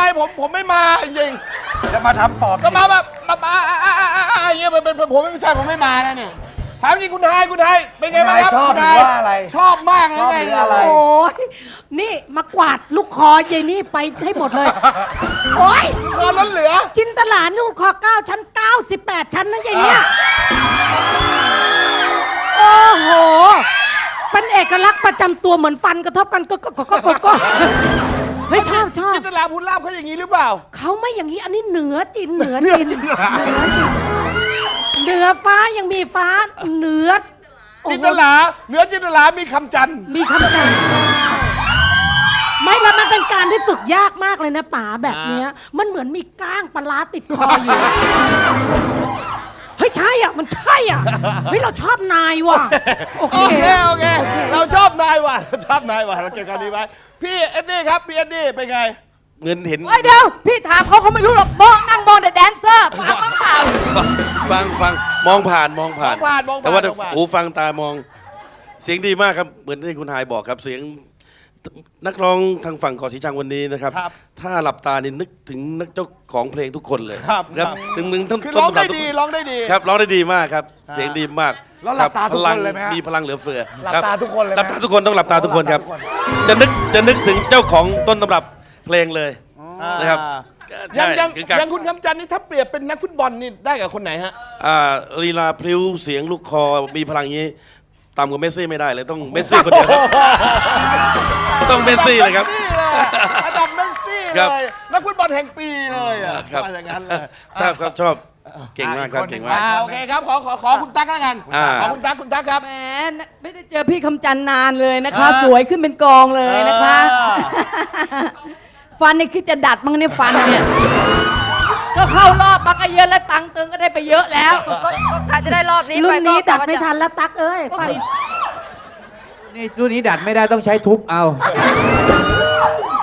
ายผมผมไม่มาจริงจะมาทำปอบๆก็มาแบบมามาอ่าอ่าอ่าอ่าอย่างเงี้ยเป็นเป็นผมไม่ใช่ผมไม่มานะเนี่ยถามจริงคุณทายคุณทายเป็นไงบ้างครับชอบคุณหรืทาอยว่าอะไรชอบมากเลชยอบไงหรืออะไร โอ้ยนี่มากวาดลูกคอยายนี่ไปให้หมดเลย โอ้ยเงินล้นเหลือ จินตลาลูกคอ9ชั้น 98 ชั้นนะยายเนี่ยโอ้โห เป็นเอกลักษณ์ประจำตัวเหมือนฟันกระทบกันก็ก็ก็ก็ก็ก็ เฮ้ยชอบชอบ จินตลาพูนลาบเขาอย่างนี้หรือเปล่า เขาไม่อย่างนี้อันนี้เหนือจินเหนือเหนือจินจินเหนือจินเหนือฟ้ายังมีฟ้าเหนือโอ้โหจินตลาเหนือจินตลามีคำจันทร์มีคำสั่งไม่แล้วมันเป็นการที่ฝึกยากมากเลยนะป๋าแบบเนี้ย มันเหมือนมีก้างปลาร้าติดคออยู่เฮ้ยใช่อะ มันใช่อะ เฮ้ย เราชอบนายว่ะ โอโอเค เคโอเค เราชอบนายว่ะเราชอบนายว่ะเราเก็บคำนี้ไว้ พี่เอ็ดดี้ครับ พี่เอ็ดดี้เป็นไง เงินเห็น เฮ้ยเดี๋ยว พี่ถามเขาเขาไม่รู้หรอกมองนั่งมองแต่แดนเซอร์ฟังบ้างเปล่าฟังฟังมองผ่านมองผ่าน มองผ่านมองผ่านแต่ว่ามองผ่าน หูฟังตามอง เสียงดีมากครับ เหมือนที่คุณหายบอกครับ เสียง นักร้องทางฝั่งเกาะสีชังวันนี้นะครับ ครับถ้าหลับตานี่นึกถึงนักเจ้าของเพลงทุกคนเลยครับครับ ถึงมึงต้องคือต้ร้องนได้ฉบับทุกดีคนร้องได้ดีครับร้องได้ดีมากครับ เสียงดีมากแล้วหลับตาครับทุกพลัคนเลยไหมฮะมีพลังเหลือเฟือหลับครับตาทุกคนเลยไหมหลับตาทุกคนต้องหลับตาทุกคนครับ หลับตาทุกคน จะนึกจะนึกถึงเจ้าของต้นตำรับเพลงเลยนะครับยังใช่ยังคือการ ยังคุณคำจันทร์นี่ถ้าเปรียบเป็นนักฟุตบอลนี่ได้กับคนไหนฮะ อ่าลีลาพลิ้วเสียงลูกคอมีพลังอย่างนี้ ต่ำกว่าเมสซี่ไม่ได้เลยต้องเมสซี่คนเดียวครับต้องเมสซี่เลยครับเมสซี่เลยอันดับเมสซี่คเลรับยนักฟุตบอลแห่งปีเลยอะครับ ว่าอย่างนั้นเลยชอบครับชอบเก่งมากครับอะอีกคนเก่งอ่ามากโอเคครับขอขอขอคุณตั๊กแล้วกันอ่า ขอคุณตั๊กคุณตั๊กครับ แหมไม่ได้เจอพี่คำจันทร์นานเลยนะคะ อ่า สวยขึ้นเป็นกองเลยนะคะอ่าฟันนี่คือจะดัดมั้งเนี่ยฟันเนี่ย ก็เข้ารอบมาก็เยอะแล้วตังค์เติงก็ได้ไปเยอะแล้วก็ก็กะจะได้รอบนี้รุ่ไปนนี้ก็ดัดกะว่าไม่จะทันแล้วตักเอ้ยฟันนี่รุ่นนี้ดัดไม่ได้ต้องใช้ทุบเอา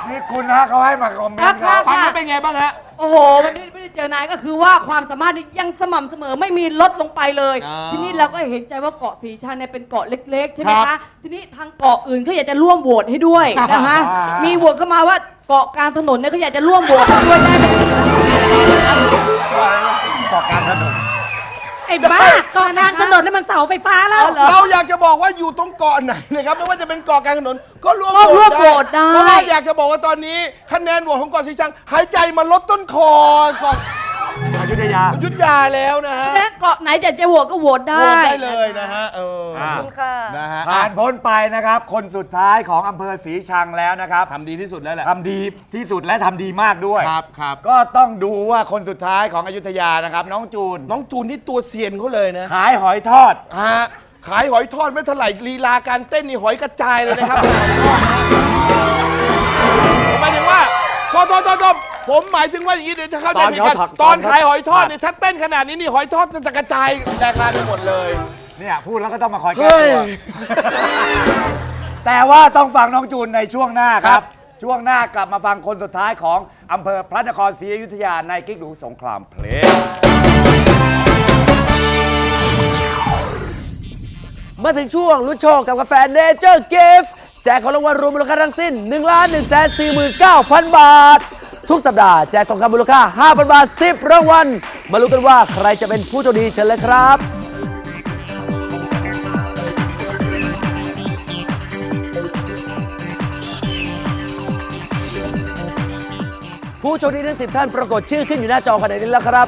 นี่คุณนะเขาให้มาคอมเมนต์ครับฟังแล้วเป็นไงบ้างฮะโอ้โหมันไม่ไม่ได้เจอนายก็คือว่าความสามารถนี่ยังสม่ำเสมอไม่มีลดลงไปเลยอ่าทีนี้เราก็เห็นใจว่าเกาะสีชันเนี่ยเป็นเกาะเล็ก ๆ ใช่ไหมครัคะบทีนี้ทางเกาะอื่นเขาอยากจะร่วมโหวตให้ด้วยนะคะอ่ามีมีโหวตเข้ามาว่า เกาะกลางถนนเนี่ยเขาอยากจะร่วมโหวตให้ด้วยได้ไหมต่อการถนนไอ้บ้าก่อนกลางถนนนี่มันเสาไฟฟ้าแล้วเอาเหรอเราอยากจะบอกว่าอยู่ตรงเกาะไหนนะครับไม่ว่าจะเป็นเกาะกลางถนนก็ร่วมก็ร่วมโหวตได้ เพราะว่าอยากจะบอกว่าตอนนี้คะแนนโหวตของเกาะสีชังหายใจมาลดต้นคอก่อนอยุธยา อยุทธยาแล้วนะฮะเพราะฉะนั้น เกาะไหนอยากจะโหวตก็โหวตโหวได้ตได้เลยนะฮะเอออ่า ขอบคุณค่ะ นะฮะผ่านพ้นไปนะครับ คนสุดท้ายของอำเภอศรีชังแล้วนะครับทำดีที่สุดแล้วแหละ ทำดีที่สุดและทำดีมากด้วย ครับครับก็ต้องดูว่าคนสุดท้ายของอยุธยานะครับ น้องจูน น้องจูนนี่ตัวเซียนเขาเลยนะขายหอยทอด ฮะขายหอยทอดไม่เท่าไหร่ลีลาการเต้นนี่หอยกระจายเลยนะครับหมายถึงว่าโทษโทษโทษโทษ ผมหมายถึงว่าอย่างนี้เดี๋ยวจะเข้าใจผิดกันตอนเขาถักตอนตอนเขาขายหอยทอดถักนี่ถ้าเต้นขนาดนี้นี่หอยทอดจะกระจายแตกลายไปหมดเลย เนี่ยพูดแล้วก็ต้องมาคอยแก้เฮ้ยตัวแต่ว่าต้องฟังน้องจูนในช่วงหน้าคครัรับบช่วงหน้ากลับมาฟังคนสุดท้ายของอำเภอพระนครศรีอยุธยาในกิ๊กดูสงครามเพลงมาถึงช่วงลุ้นโชคกับกาแฟเนเจอร์เกฟแจกของรางวัลรวมมูลค่าทั้งสิ้น1ล้าน1 4 9 0 0 0 บาท ทุกสัปดาห์แจกทองคำมูลค่า5,000บาท10รางวัลมาลุ้นกันว่าใครจะเป็นผู้โชคดีเชิญเลยครับผู้โชคดีทั้ง10ท่านปรากฏชื่อขึ้นอยู่หน้าจอขณะนี้แล้วครับ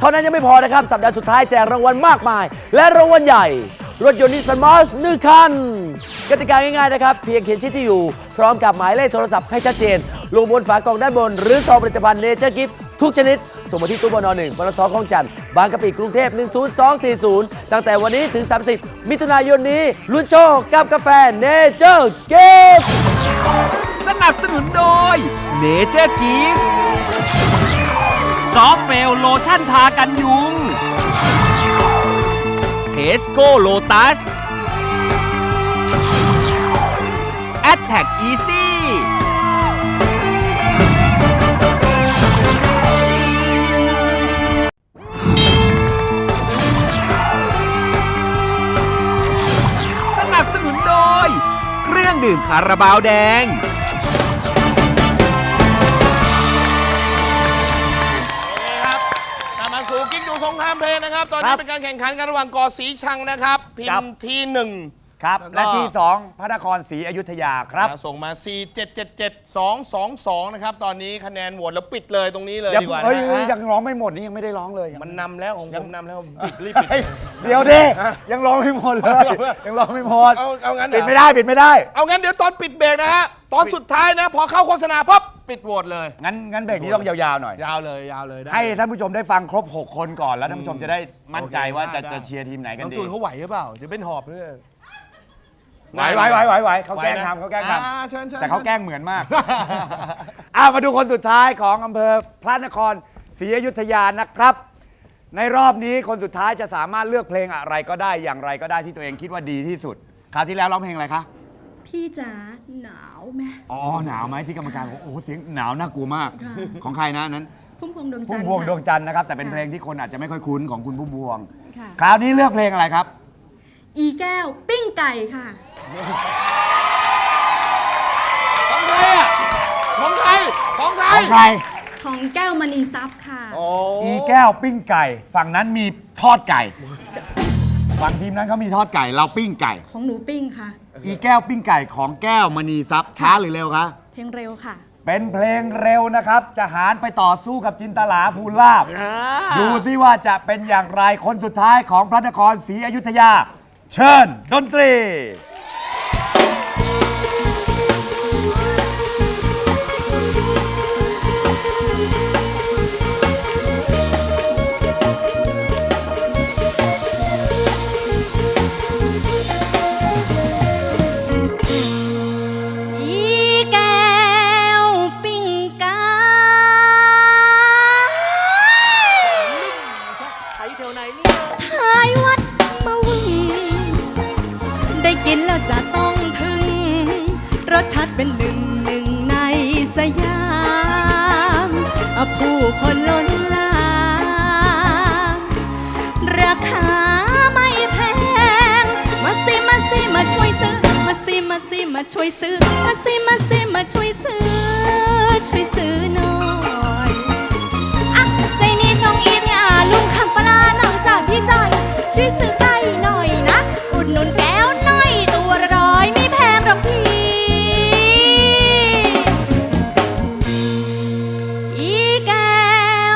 เท่านั้นยังไม่พอนะครับ สัปดาห์สุดท้ายแจกรางวัลมากมาย และรางวัลใหญ่ รถยนต์นิสสันมาร์ชหนึ่งคันกติกาง่ายๆนะครับ เพียงเขียนชื่อที่อยู่ พร้อมกับหมายเลขโทรศัพท์ให้ชัดเจน ลงบนฝากล่องด้านบน หรือซองผลิตภัณฑ์เนเจอร์กิฟทุกชนิดส่งมาที่ตู้บนหนึ่งปตทคลองจันทร์บางกะปิกรุงเทพ 10240 ตั้งแต่วันนี้ถึง 30 มิถุนายนนี้ลุ้นโชคกับกาแฟเนเจอร์กิฟสนับสนุนโดยเนเจอร์กีฟ อฟเฟลโลชั่นทากันยุงเทสโกโลตัสแอดแท็กอีซี่สนับสนุนโดย เครื่องดื่มคาราบาวแดง สู่กิ๊กดูสงครามเพลงนะครับ ตอนคนี้รับเป็นการแข่งขันกันระหว่างกอสีชังนะครับ พิครัมบพ์ที่หนึ่ง ครับแล้วก็ และที่ 2 พระนครศรีอยุธยาครับ นะส่งมา 4 7 7 7 2 2 2 นะครับ ตอนนี้คะแนนโหวตแล้วปิดเลยตรงนี้เลยยังดีกว่านะเฮ้ยฮะยังร้องไม่หมดนี่ยังไม่ได้ร้องเลยยังมันนำแล้วของผมนำแล้วปิดรีบปิด เฮ้ยเดี๋ยวดิยังร้องไม่หมดเลยยังร้องไม่หมดเอาเอางั้นเหรอ ปิดไม่ได้ปิดไม่ได้ เอางั้นเดี๋ยวตอนปิดเบรกนะฮะ ตอนสุดท้ายนะ พอเข้าโฆษณาปั๊บ ปิดโหวตเลย งั้นงั้นเบรกนี้ต้องยาวๆหน่อย ยาวเลยยาวเลยได้ให้ท่านผู้ชมได้ฟังครบ 6 คนก่อนแล้วท่านผู้ชมจะได้มั่นใจว่าจะได้จะเชียร์ทีมไหนกันน้องดีจูนเขาไหวหรือเปล่าจะเป็นหอบเรื่อยไหวไหวไหวไหวไหวเขาแกล้งไหวนะทำเขาแกล้งทอ่าเชิญเชิญำแต่เขาแกล้งเหมือนมากอ้าวมาดูคนสุดท้ายของอำเภอพระนครศรีอยุธยานะครับ ในรอบนี้คนสุดท้ายจะสามารถเลือกเพลงอะไรก็ได้อย่างไรก็ได้ที่ตัวเองคิดว่าดีที่สุด คราวที่แล้วร้องเพลงอะไรคะ พี่จ๋า หนาวไหม อ๋อหนาวไหมที่กรรมการบอกโอ้โหเสียงหนาวน่ากลัวมากของใครนะอันนั้นพุ่มพวงดวงจัพุ่นมทร์พวงค่ะดวงจันทร์นะครับ แต่เป็นเพลงที่คนอาจจะไม่ค่อยคุ้นของคุณพุ่มพวง ค่ะ คราวนี้เลือกเพลงอะไรครับ อีแก้วปิ้งไก่ค่ะ ของใครอะของใครของใครของใคร ของแก้วมณีทรัพย์ค่ะ โอ้อีแก้วปิ้งไก่ ฝั่งนั้นมีทอดไก่ ฝั่งทีมนั้นเขามีทอดไก่ เราปิ้งไก่ ของหนูปิ้งค่ะ อีแก้วปิ้งไก่ของแก้วมณีทรัพย์ช้าหรือเร็วคะ เพลงเร็วค่ะ เป็นเพลงเร็วนะครับ จะหารไปต่อสู้กับจินตลาภูลาบอ่าดูซิว่าจะเป็นอย่างไรคนสุดท้ายของพระนครศรีอยุธยา เชิญดนตรี ช่วยซื้อ มาสิมาสิมาช่วยซื้อ ช่วยซื้อหน่อยอะใจนี้น้องอีทเนี่ยลุงคำปลาน้องจากพี่จอยช่วยซื้อไก่หน่อยนะ อุดหนุนแก้วหน่อยตัวละร้อยไม่แพงหรอกพี่อีแก้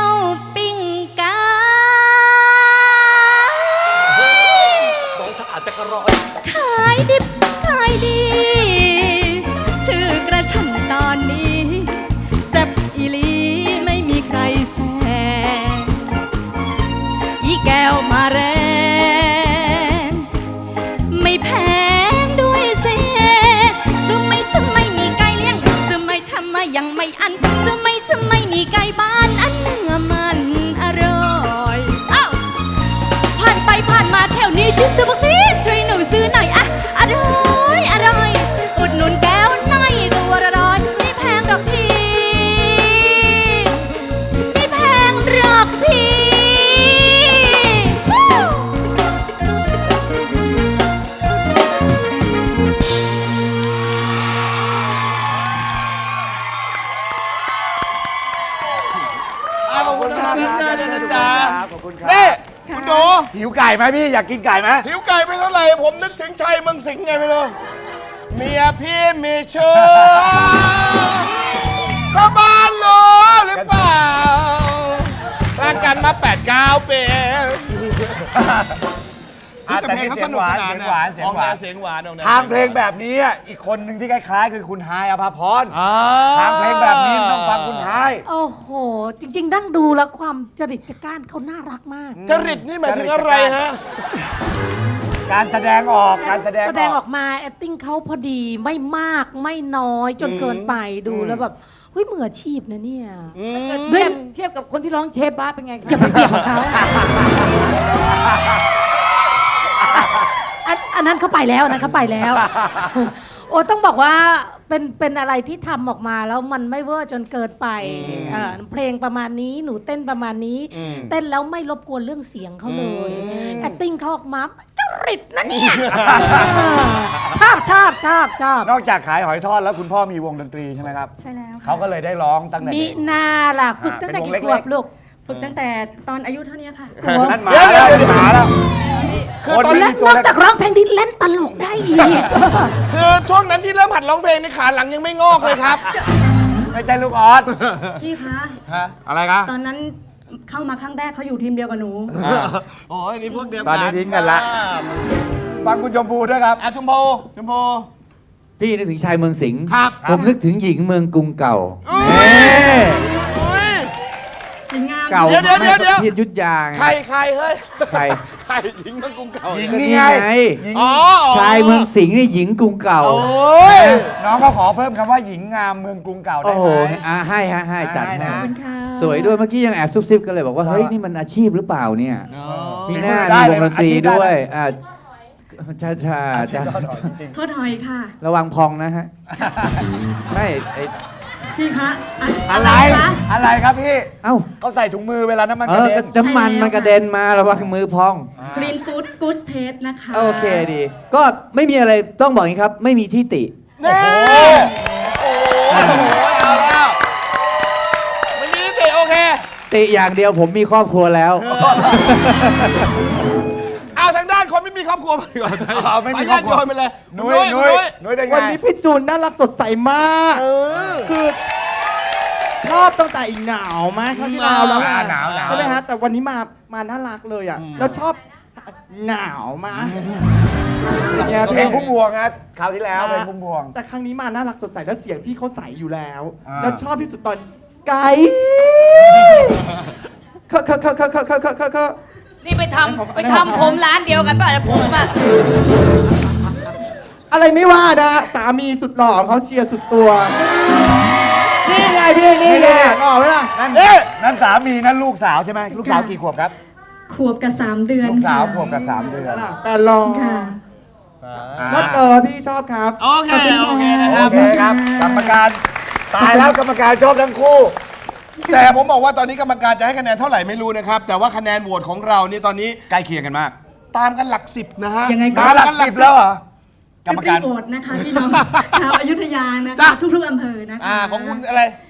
วปิ้งไก่ขายดิบขายดี อะขอบคุณนะครับพี่เซอร์ด้วยนะจ๊ะขอบคุณครับ นี่คุณหนูหิวไก่ไหมพี่อยากกินไก่ไหมหิวไก่ไปเท่าไหร่ ผมนึกถึงชัยเมืองสิงห์ไงไปเลยเมียพี่มีเชื่อชาวบ้านรู้หรือเปล่ารักกันมา8ปดเก้าปีอะแต่นี่เสียงหวานเสียงหวานเสียงหวาน เสียงหวานออกแนวทางเพลงแบบนี้อะอีกคนหนึ่งที่คล้ายๆ คือคุณฮายอภาพรอ่า ทางเพลงแบบนี้ต้องฟังคุณฮาย โอ้โห จริงๆนั่งดูแล้วความจริตจักร้านเขาน่ารักมาก จริตนี่หมายถึงอะไรฮะ การแสดงออกการแสดงแสดงออกมา acting เขาพอดีไม่มากไม่น้อยจนเกินไปดูแล้วแบบเฮ้ยมืออาชีพนะเนี่ยเทียบเทียบกับคนที่ร้องเชฟบ้าเป็นไงคะอย่าไปเปรียบกับเขาอันอันนั้นเขาไปแล้วอันนั้นเขาไปแล้ว โอ้ต้องบอกว่า เป็นเป็นอะไรที่ทำออกมาแล้วมันไม่เวอร์จนเกินไปเอ่อเพลงประมาณนี้หนูเต้นประมาณนี้เต้นแล้วไม่รบกวนเรื่องเสียงเขาเลย acting เขาออกมาริตนะเนี่ยชอบชอบชอบชอบนอกจากขายหอยทอดแล้วคุณพ่อมีวงดนตรีใช่ไหมครับ ใช่แล้วเขาก็เลยได้ร้องตั้งแต่มีเด็ก นาล่ะฝึกตั้งแต่เป็นวงกี่ขเล็วกบๆลูก ฝึกตั้งแต่ตอนอายุเท่านี้ค่ะ นั่นหมาแล้วนั่นหมาแล้ว คือคนตอนไม่และมีนตัวอกเล็กจากร้องเพลงนี้เล่นตลกได้อีก คือช่วงนั้นที่เริ่มหัดร้องเพลงในขาหลังยังไม่งอกเลยครับ ไม่ใช่ลูกออสพี่คะ อะไรคะตอนนั้นเข้ามาครั้งแรกเขาอยู่ทีมเดียวกับหนู โอ้ยนี่พวกเดียวตอนนี้ทิ้งกันละ ฟังคุณชมพูด้วยครับ อะชมพูชมพู พี่นึกถึงชายเมืองสิงห์ครับ ผมนึกถึงหญิงเมืองกรุงเก่าอุ้ยอุ้ยหญิงงาม เก่าเดี๋ยวเดี๋ยวเดี๋ยวเดี๋ยวไม่ยุทธยาไงใครใครเฮ้ย ใคร ใครหญิงเมืองกรุงเก่าหญิงก็นี่นี่ไงไง หญิงอ๋อชายเมืองสิงห์นี่หญิงกรุงเก่า โอ้ยน้องก็ขอเพิ่มคำว่าหญิงงามเมืองกรุงเก่าโอ้ได้โหไหม อะให้ฮะให้จัดให้ให้นะ ขอบคุณค่ะสวยด้วยเมื่อกี้ยังแอบซุบซิบกันเลยบอกว่า เฮ้ย นี่มันอาชีพหรือเปล่าเนี่ยมีหน้าได้มีเลวยงดนตรีอาชีพได้ ด้วยอ่าช้าช้าอาชีพช้าก็หน่อยจริง โทษถอยค่ะ ระวังพองนะฮะ ไม่ไอ้ พี่คะอะๆอะอะไรไรคะอะไรครับพี่ เอ้าเขาใส่ถุงมือเวลาน้ำมันเอกระอเด็นน้ำมันมันกระเด็นมาระวังมือพองคลีนฟู้ดกู๊ดเทสนะคะ โอเคดี ก็ไม่มีอะไรต้องบอกอย่างนี้ครับ ไม่มีที่ติ นี่โอ้โหเอาแล้วไม่มีนิติโอเค ติอย่างเดียวผมมีครอบครัวแล้ว คนไม่มีครอบครัวไปก่อนเอาไม่มีครอบครัวขออนุญาตโยนไปเลยนุ้ยนุ้ยนุ้ยเป็นไงวันนี้พี่จูนน่ารักสดใสมาก เออ คือชอบตั้งแต่อีหนาวไหมครั้งที่แล้วแล้วอ่าอะหนาวหนาว ใช่ไหมฮะ แต่วันนี้มามาน่ารักเลยอะ แล้วชอบหนาวมาอย่างเงี้ยเพลพี่งพุ่มพวงนะคราวที่แล้วเพลงพุ่มพวง แต่ครั้งนี้มาน่ารักสดใสแล้วเสียงพี่เขาใสอยู่แล้ว อ่า แล้วชอบที่สุดตอนไก่เขาเขาเขาเขาเขาเขาเขาเขา นี่ไปทำไปทำผมร้านเดียวกันป่ะเนี่ยผมอะอะไรไม่ว่านะ สามีสุดหล่อของเขาเชียร์สุดตัว นี่ไงพี่นี่ไงหล่อไหมล่ะนั่นนั่นสามีนั่นลูกสาวใช่ไหมลูกสาวกี่ขวบครับ ขวบกับสามเดือนลูกสาวค่ะขวบกับสามเดือนแต่หล่อค่ะแล้วเออพี่ชอบครับ โอเค โอเคนะคโอรับเคครับกรรมการ ตายแล้วกรรมการชอบทั้งคู่ แต่ผมบอกว่าตอนนี้กรรมการจะให้คะแนนเท่าไหร่ไม่รู้นะครับ แต่ว่าคะแนนโหวตของเรานี่ตอนนี้ใกล้เคียงกันมาก ตามกันหลักสิบนะฮะยังไงก็มาหลักสิบแล้วเหรอกรรมรีการบๆโหวตนะคะพี่น้อง ชาวอยุธยานะจ้ะ คะทุกๆอำเภอนะคะ อ่าของคุณอะไรอ่า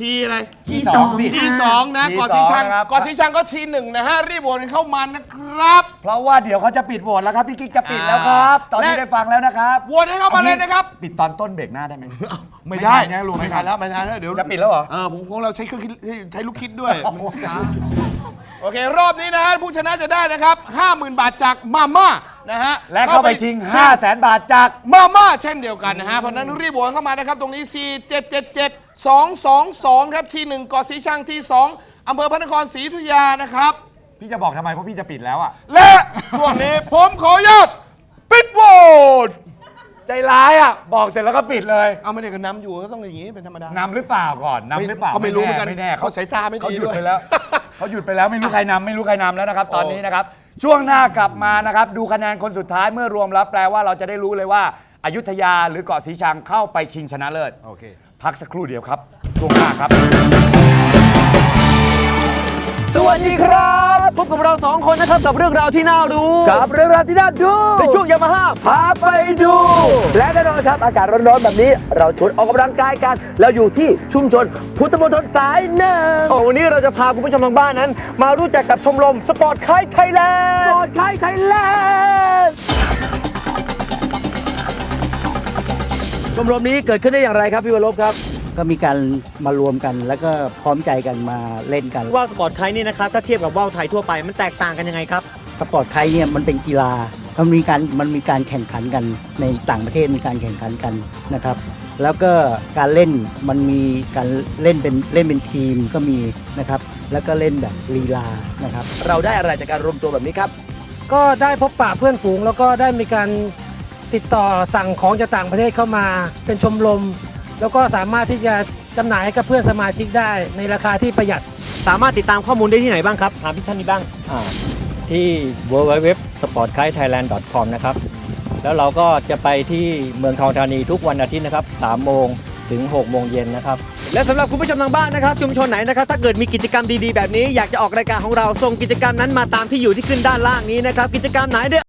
ทีอะไร ที่สองสิ ทีค่ะสองนะทีก่อนสีชังสองนะครับ ก่อนสีชังก็ทีหนึ่งนะฮะรีบโหวตกันเข้ามานะครับเพราะว่าเดี๋ยวเขาจะปิดโหวตแล้วครับพี่กิ๊กจะปิดแล้วครับ ตอนนี้และได้ฟังแล้วนะครับโหวตให้เข้ามาเลยนะครับ ปิดตอนต้นเบรกหน้าได้ไหม ไม่ได้ไม่ทันนะรวมไม่ไม่ทัทันนแล้วไม่ทันแล้วเดี๋ยวจะปิดแล้วเหรอ เออผมของเราใช้เครื่องคิดใช้ลูกคิดด้วยมันช้า โอเค รอบนี้นะฮะผู้ชนะจะได้นะครับ 50,000 บาทจากมาม่านะฮะและเข้าไปชิง 5 0 0แสนบาทจาก มาม่าเช่นเดียวกันนะฮะเพราะฉะนั้นรีบโหวตเข้ามานะครับ ตรงนี้ 4 7 7 7 2 2 2 ครับ ที่1เกาะสีชังที่ 2อำเภอพระนครศรีอยุธยานะครับ พี่จะบอกทำไม เพราะพี่จะปิดแล้วอะ และ ช่วงนี้ผมขออนุญาตปิดโหวตใจร้ายอะ บอกเสร็จแล้วก็ปิดเลยเอาไม่ได้ก็นำอยู่ก็ต้องอย่างนี้เป็นธรรมดานำหรือเปล่าก่อนนำหรือเปล่าเขาไม่รู้เหมือนกันไม่แน่เขาสายตาไม่ดีเขาหยุดด้วย ไปแล้ว เขาหยุดไปแล้วไม่รู้ใครนำไม่รู้ใครนำแล้วนะครับ ตอนนี้นะครับ ช่วงหน้ากลับมานะครับ ดูคะแนนคนสุดท้ายเมื่อรวมแล้วแปลว่าเราจะได้รู้เลยว่าอายุทยาหรือเกาะสีชังเข้าไปชิงชนะเลิศ โอเค พักสักครู่เดียวครับ ช่วงหน้าครับ สวัสดีครับ พบกับเราสองคนนะครับกับเรื่องราวที่น่าดูกับเรื่องราวที่น่าดูในช่วงยามาฮ่าพาไปดู และแน่นอนครับอากาศร้อนๆแบบนี้ เราชวนออกกำลังกายกันแล้วอยู่ที่ชุมชนพุทธมณฑลสายหนึ่งวันนี้เราจะพาคุณผู้ชมทางบ้านนั้น มารู้จักกับชมรมสปอร์ตไคไทยแลนด์สปอร์ตไคไทยแลนด์ชมรมนี้เกิดขึ้นได้อย่างไรครับพี่วรบครับ ก็มีการมารวมกัน แล้วก็พร้อมใจกันมาเล่นกันว่าวสปอร์ตไคนี่นะครับถ้าเทียบกับว่าวไทยทั่วไปมันแตกต่างกันยังไงครับ สปอร์ตไทยเนี่ยมันเป็นกีฬามันมีการมันมีการแข่งขันกันในต่างประเทศมีการแข่งขันกันนะครับ แล้วก็การเล่นมันมีการเล่นเป็นเล่นเป็นทีมก็มีนะครับ แล้วก็เล่นแบบลีลานะครับ เราได้อะไรจากการรวมตัวแบบนี้ครับ ก็ได้พบปะเพื่อนฝูง แล้วก็ได้มีการติดต่อสั่งของจากต่างประเทศเข้ามา เป็นชมรม แล้วก็สามารถที่จะจำหน่ายให้กับเพื่อนสมาชิกได้ในราคาที่ประหยัด สามารถติดตามข้อมูลได้ที่ไหนบ้างครับถามพี่ท่านนี้บ้างที่ www.sportkaithailand.com นะครับ แล้วเราก็จะไปที่เมืองทองธานีทุกวันอาทิตย์นะครับ3โมงถึง6โมงเย็นนะครับ และสำหรับคุณผู้ชมทางบ้านนะครับ ชุมชนไหนนะครับ ถ้าเกิดมีกิจกรรมดีๆแบบนี้ อยากจะออกรายการของเราส่งกิจกรรมนั้นมาตามที่อยู่ที่ขึ้นด้านล่างนี้นะครับ กิจกรรมไหนเดี๋ยว